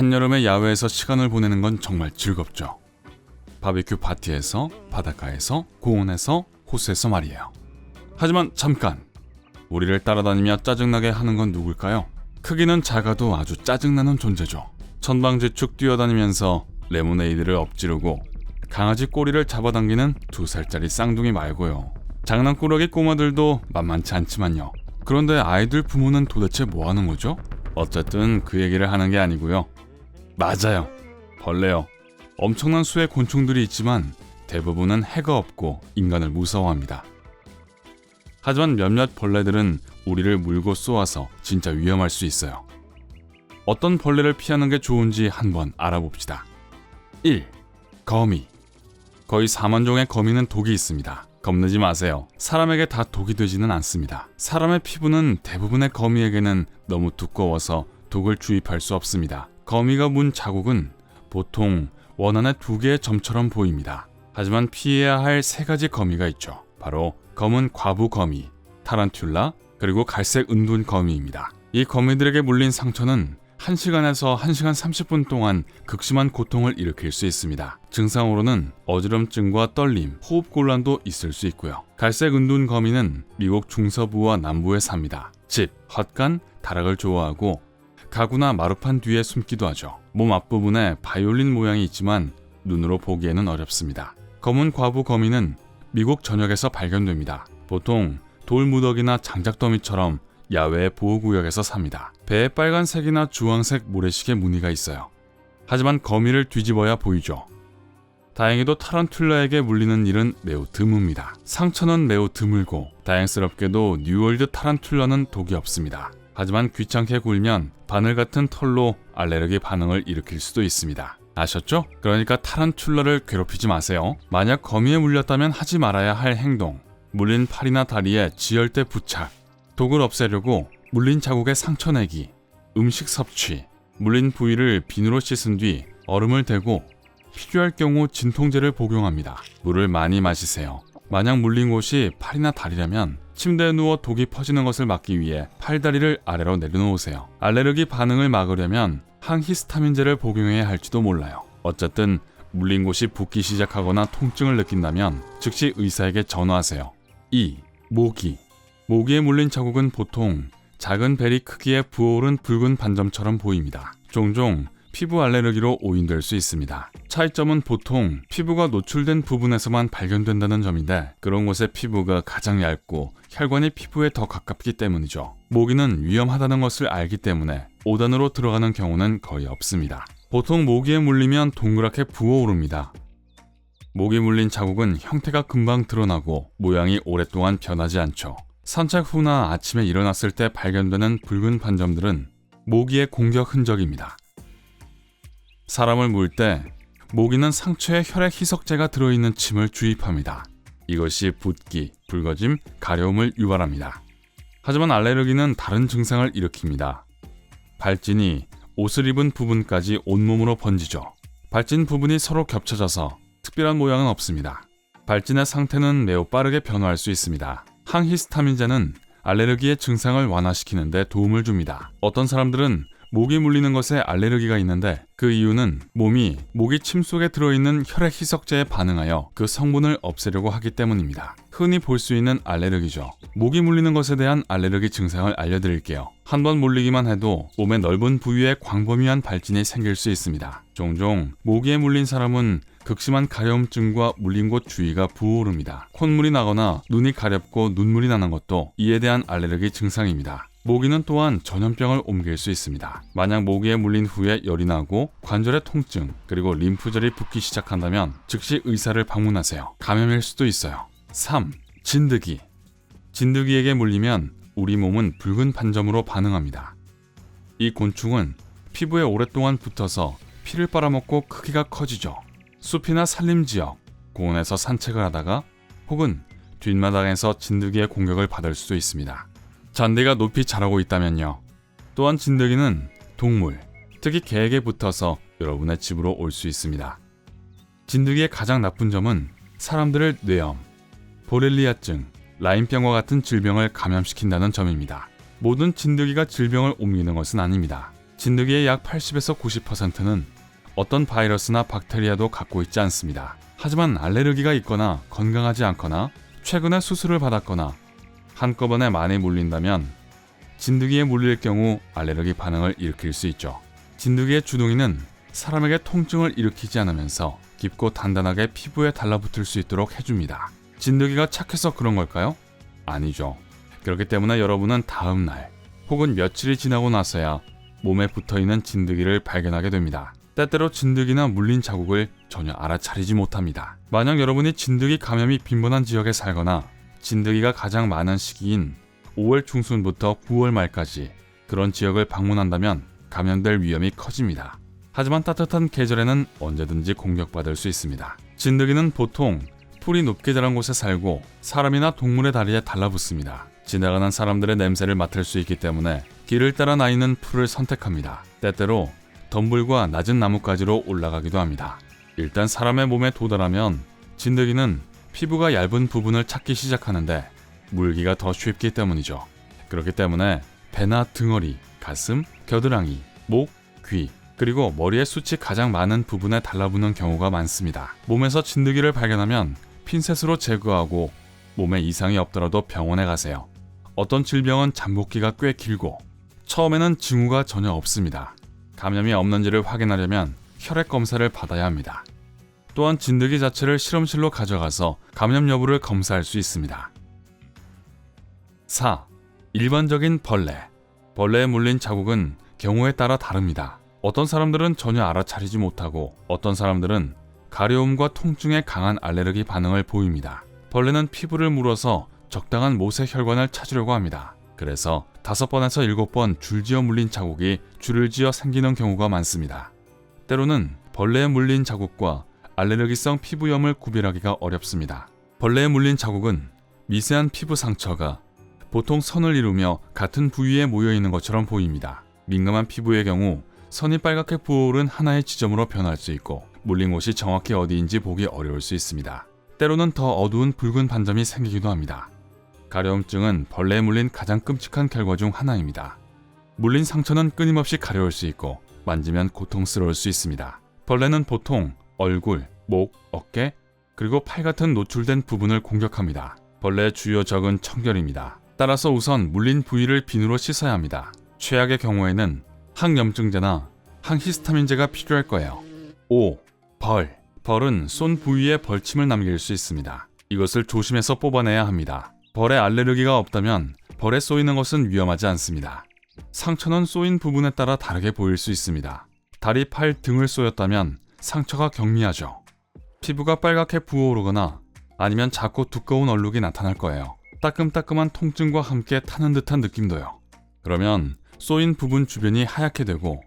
한여름에 야외에서 시간을 보내는 건 정말 즐겁죠. 바비큐 파티에서, 바닷가에서, 공원에서, 호수에서 말이에요. 하지만 잠깐! 우리를 따라다니며 짜증나게 하는 건 누굴까요? 크기는 작아도 아주 짜증나는 존재죠. 천방지축 뛰어다니면서 레모네이드를 엎지르고 강아지 꼬리를 잡아당기는 두 살짜리 쌍둥이 말고요. 장난꾸러기 꼬마들도 만만치 않지만요. 그런데 아이들 부모는 도대체 뭐 하는 거죠? 어쨌든 그 얘기를 하는 게 아니고요. 맞아요. 벌레요. 엄청난 수의 곤충들이 있지만 대부분은 해가 없고 인간을 무서워합니다. 하지만 몇몇 벌레들은 우리를 물고 쏘아서 진짜 위험할 수 있어요. 어떤 벌레를 피하는 게 좋은지 한번 알아봅시다. 1. 거미. 거의 4만 종의 거미는 독이 있습니다. 겁내지 마세요. 사람에게 다 독이 되지는 않습니다. 사람의 피부는 대부분의 거미에게는 너무 두꺼워서 독을 주입할 수 없습니다. 거미가 문 자국은 보통 원안의 두 개의 점처럼 보입니다. 하지만 피해야 할 세 가지 거미가 있죠. 바로 검은 과부 거미, 타란툴라, 그리고 갈색 은둔 거미입니다. 이 거미들에게 물린 상처는 1시간에서 1시간 30분 동안 극심한 고통을 일으킬 수 있습니다. 증상으로는 어지럼증과 떨림, 호흡 곤란도 있을 수 있고요. 갈색 은둔 거미는 미국 중서부와 남부에 삽니다. 집, 헛간, 다락을 좋아하고 가구나 마루판 뒤에 숨기도 하죠. 몸 앞부분에 바이올린 모양이 있지만 눈으로 보기에는 어렵습니다. 검은 과부 거미는 미국 전역에서 발견됩니다. 보통 돌무더기나 장작더미처럼 야외 보호구역에서 삽니다. 배에 빨간색이나 주황색 모래시계 무늬가 있어요. 하지만 거미를 뒤집어야 보이죠. 다행히도 타란툴라에게 물리는 일은 매우 드뭅니다. 상처는 매우 드물고 다행스럽게도 뉴월드 타란툴라는 독이 없습니다. 하지만 귀찮게 굴면 바늘 같은 털로 알레르기 반응을 일으킬 수도 있습니다. 아셨죠? 그러니까 타란툴라를 괴롭히지 마세요. 만약 거미에 물렸다면 하지 말아야 할 행동. 물린 팔이나 다리에 지혈대 부착. 독을 없애려고 물린 자국에 상처 내기. 음식 섭취. 물린 부위를 비누로 씻은 뒤 얼음을 대고 필요할 경우 진통제를 복용합니다. 물을 많이 마시세요. 만약 물린 곳이 팔이나 다리라면 침대에 누워 독이 퍼지는 것을 막기 위해 팔다리를 아래로 내려놓으세요. 알레르기 반응을 막으려면 항히스타민제를 복용해야 할지도 몰라요. 어쨌든 물린 곳이 붓기 시작하거나 통증을 느낀다면 즉시 의사에게 전화하세요. 2. 모기. 모기에 물린 자국은 보통 작은 베리 크기의 부어오른 붉은 반점처럼 보입니다. 종종 피부 알레르기로 오인될 수 있습니다. 차이점은 보통 피부가 노출된 부분에서만 발견된다는 점인데 그런 곳의 피부가 가장 얇고 혈관이 피부에 더 가깝기 때문이죠. 모기는 위험하다는 것을 알기 때문에 5단으로 들어가는 경우는 거의 없습니다. 보통 모기에 물리면 동그랗게 부어오릅니다. 모기 물린 자국은 형태가 금방 드러나고 모양이 오랫동안 변하지 않죠. 산책 후나 아침에 일어났을 때 발견되는 붉은 반점들은 모기의 공격 흔적입니다. 사람을 물 때 모기는 상처에 혈액 희석제가 들어있는 침을 주입합니다. 이것이 붓기, 붉어짐, 가려움을 유발합니다. 하지만 알레르기는 다른 증상을 일으킵니다. 발진이 옷을 입은 부분까지 온몸으로 번지죠. 발진 부분이 서로 겹쳐져서 특별한 모양은 없습니다. 발진의 상태는 매우 빠르게 변화할 수 있습니다. 항히스타민제는 알레르기의 증상을 완화시키는데 도움을 줍니다. 어떤 사람들은 모기 물리는 것에 알레르기가 있는데 그 이유는 몸이 모기 침 속에 들어있는 혈액 희석제에 반응하여 그 성분을 없애려고 하기 때문입니다. 흔히 볼 수 있는 알레르기죠. 모기 물리는 것에 대한 알레르기 증상을 알려드릴게요. 한 번 물리기만 해도 몸의 넓은 부위에 광범위한 발진이 생길 수 있습니다. 종종 모기에 물린 사람은 극심한 가려움증과 물린 곳 주위가 부어오릅니다. 콧물이 나거나 눈이 가렵고 눈물이 나는 것도 이에 대한 알레르기 증상입니다. 모기는 또한 전염병을 옮길 수 있습니다. 만약 모기에 물린 후에 열이 나고 관절의 통증 그리고 림프절이 붓기 시작한다면 즉시 의사를 방문하세요. 감염일 수도 있어요. 3. 진드기 진드기에게 물리면 우리 몸은 붉은 반점으로 반응합니다. 이 곤충은 피부에 오랫동안 붙어서 피를 빨아먹고 크기가 커지죠. 숲이나 산림 지역, 공원에서 산책을 하다가 혹은 뒷마당에서 진드기의 공격을 받을 수도 있습니다. 잔디가 높이 자라고 있다면요. 또한 진드기는 동물, 특히 개에게 붙어서 여러분의 집으로 올 수 있습니다. 진드기의 가장 나쁜 점은 사람들을 뇌염, 보렐리아증, 라인병과 같은 질병을 감염시킨다는 점입니다. 모든 진드기가 질병을 옮기는 것은 아닙니다. 진드기의 약 80에서 90%는 어떤 바이러스나 박테리아도 갖고 있지 않습니다. 하지만 알레르기가 있거나 건강하지 않거나 최근에 수술을 받았거나 한꺼번에 많이 물린다면 진드기에 물릴 경우 알레르기 반응을 일으킬 수 있죠. 진드기의 주둥이는 사람에게 통증을 일으키지 않으면서 깊고 단단하게 피부에 달라붙을 수 있도록 해줍니다. 진드기가 착해서 그런 걸까요? 아니죠. 그렇기 때문에 여러분은 다음 날 혹은 며칠이 지나고 나서야 몸에 붙어 있는 진드기를 발견하게 됩니다. 때때로 진드기나 물린 자국을 전혀 알아차리지 못합니다. 만약 여러분이 진드기 감염이 빈번한 지역에 살거나 진드기가 가장 많은 시기인 5월 중순부터 9월 말까지 그런 지역을 방문한다면 감염될 위험이 커집니다. 하지만 따뜻한 계절에는 언제든지 공격받을 수 있습니다. 진드기는 보통 풀이 높게 자란 곳에 살고 사람이나 동물의 다리에 달라붙습니다. 지나가는 사람들의 냄새를 맡을 수 있기 때문에 길을 따라 나 있는 풀을 선택합니다. 때때로 덤불과 낮은 나뭇가지로 올라가기도 합니다. 일단 사람의 몸에 도달하면 진드기는 피부가 얇은 부분을 찾기 시작하는데 물기가 더 쉽기 때문이죠. 그렇기 때문에 배나 등허리, 가슴, 겨드랑이, 목, 귀, 그리고 머리의 숱이 가장 많은 부분에 달라붙는 경우가 많습니다. 몸에서 진드기를 발견하면 핀셋으로 제거하고 몸에 이상이 없더라도 병원에 가세요. 어떤 질병은 잠복기가 꽤 길고 처음에는 징후가 전혀 없습니다. 감염이 없는지를 확인하려면 혈액 검사를 받아야 합니다. 또한 진드기 자체를 실험실로 가져가서 감염 여부를 검사할 수 있습니다. 4. 일반적인 벌레. 벌레에 물린 자국은 경우에 따라 다릅니다. 어떤 사람들은 전혀 알아차리지 못하고 어떤 사람들은 가려움과 통증에 강한 알레르기 반응을 보입니다. 벌레는 피부를 물어서 적당한 모세 혈관을 찾으려고 합니다. 그래서 다섯 번에서 일곱 번 줄지어 물린 자국이 줄을 지어 생기는 경우가 많습니다. 때로는 벌레에 물린 자국과 알레르기성 피부염을 구별하기가 어렵습니다. 벌레에 물린 자국은 미세한 피부 상처가 보통 선을 이루며 같은 부위에 모여 있는 것처럼 보입니다. 민감한 피부의 경우 선이 빨갛게 부어오른 하나의 지점으로 변할 수 있고 물린 곳이 정확히 어디인지 보기 어려울 수 있습니다. 때로는 더 어두운 붉은 반점이 생기기도 합니다. 가려움증은 벌레에 물린 가장 끔찍한 결과 중 하나입니다. 물린 상처는 끊임없이 가려울 수 있고 만지면 고통스러울 수 있습니다. 벌레는 보통 얼굴, 목, 어깨, 그리고 팔 같은 노출된 부분을 공격합니다. 벌레의 주요 적은 청결입니다. 따라서 우선 물린 부위를 비누로 씻어야 합니다. 최악의 경우에는 항염증제나 항히스타민제가 필요할 거예요. 5. 벌. 벌은 쏜 부위에 벌침을 남길 수 있습니다. 이것을 조심해서 뽑아내야 합니다. 벌에 알레르기가 없다면 벌에 쏘이는 것은 위험하지 않습니다. 상처는 쏘인 부분에 따라 다르게 보일 수 있습니다. 다리, 팔, 등을 쏘였다면 상처가 경미하죠. 피부가 빨갛게 부어오르거나 아니면 작고 두꺼운 얼룩이 나타날 거예요. 따끔따끔한 통증과 함께 타는 듯한 느낌도요. 그러면 쏘인 부분 주변이 하얗게 되고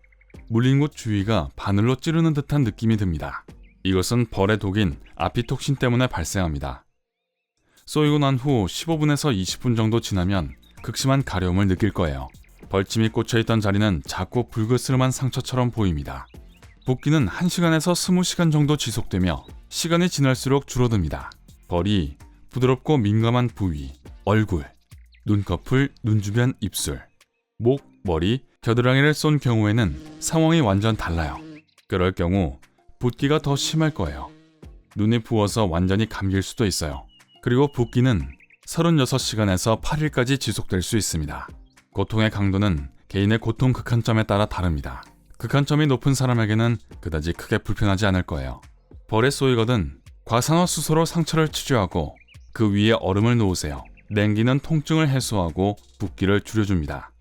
물린 곳 주위가 바늘로 찌르는 듯한 느낌이 듭니다. 이것은 벌의 독인 아피톡신 때문에 발생합니다. 쏘이고 난 후 15분에서 20분 정도 지나면 극심한 가려움을 느낄 거예요. 벌침이 꽂혀있던 자리는 작고 불그스름한 상처처럼 보입니다. 붓기는 1시간에서 20시간 정도 지속되며 시간이 지날수록 줄어듭니다. 벌이 부드럽고 민감한 부위, 얼굴, 눈꺼풀, 눈 주변 입술, 목, 머리, 겨드랑이를 쏜 경우에는 상황이 완전 달라요. 그럴 경우 붓기가 더 심할 거예요. 눈이 부어서 완전히 감길 수도 있어요. 그리고 붓기는 36시간에서 8일까지 지속될 수 있습니다. 고통의 강도는 개인의 고통 극한점에 따라 다릅니다. 극한점이 높은 사람에게는 그다지 크게 불편하지 않을 거예요. 벌에 쏘이거든 과산화수소로 상처를 치료하고 그 위에 얼음을 놓으세요. 냉기는 통증을 해소하고 붓기를 줄여줍니다.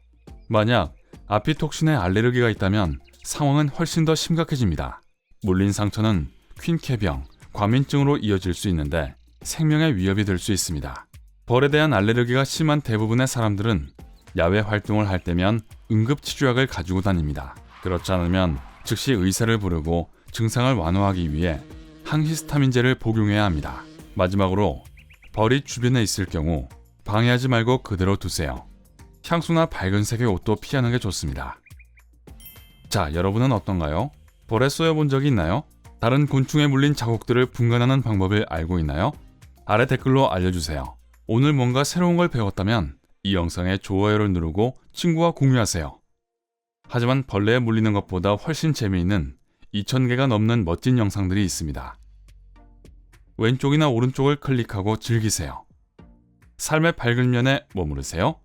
만약 아피톡신에 알레르기가 있다면 상황은 훨씬 더 심각해집니다. 물린 상처는 퀸케병, 과민증으로 이어질 수 있는데 생명의 위협이 될 수 있습니다. 벌에 대한 알레르기가 심한 대부분의 사람들은 야외 활동을 할 때면 응급치료약을 가지고 다닙니다. 그렇지 않으면 즉시 의사를 부르고 증상을 완화하기 위해 항히스타민제를 복용해야 합니다. 마지막으로 벌이 주변에 있을 경우 방해하지 말고 그대로 두세요. 향수나 밝은 색의 옷도 피하는 게 좋습니다. 자, 여러분은 어떤가요? 벌에 쏘여 본 적이 있나요? 다른 곤충에 물린 자국들을 분간하는 방법을 알고 있나요? 아래 댓글로 알려주세요. 오늘 뭔가 새로운 걸 배웠다면 이 영상에 좋아요를 누르고 친구와 공유하세요. 하지만 벌레에 물리는 것보다 훨씬 재미있는 2,000개가 넘는 멋진 영상들이 있습니다. 왼쪽이나 오른쪽을 클릭하고 즐기세요. 삶의 밝은 면에 머무르세요.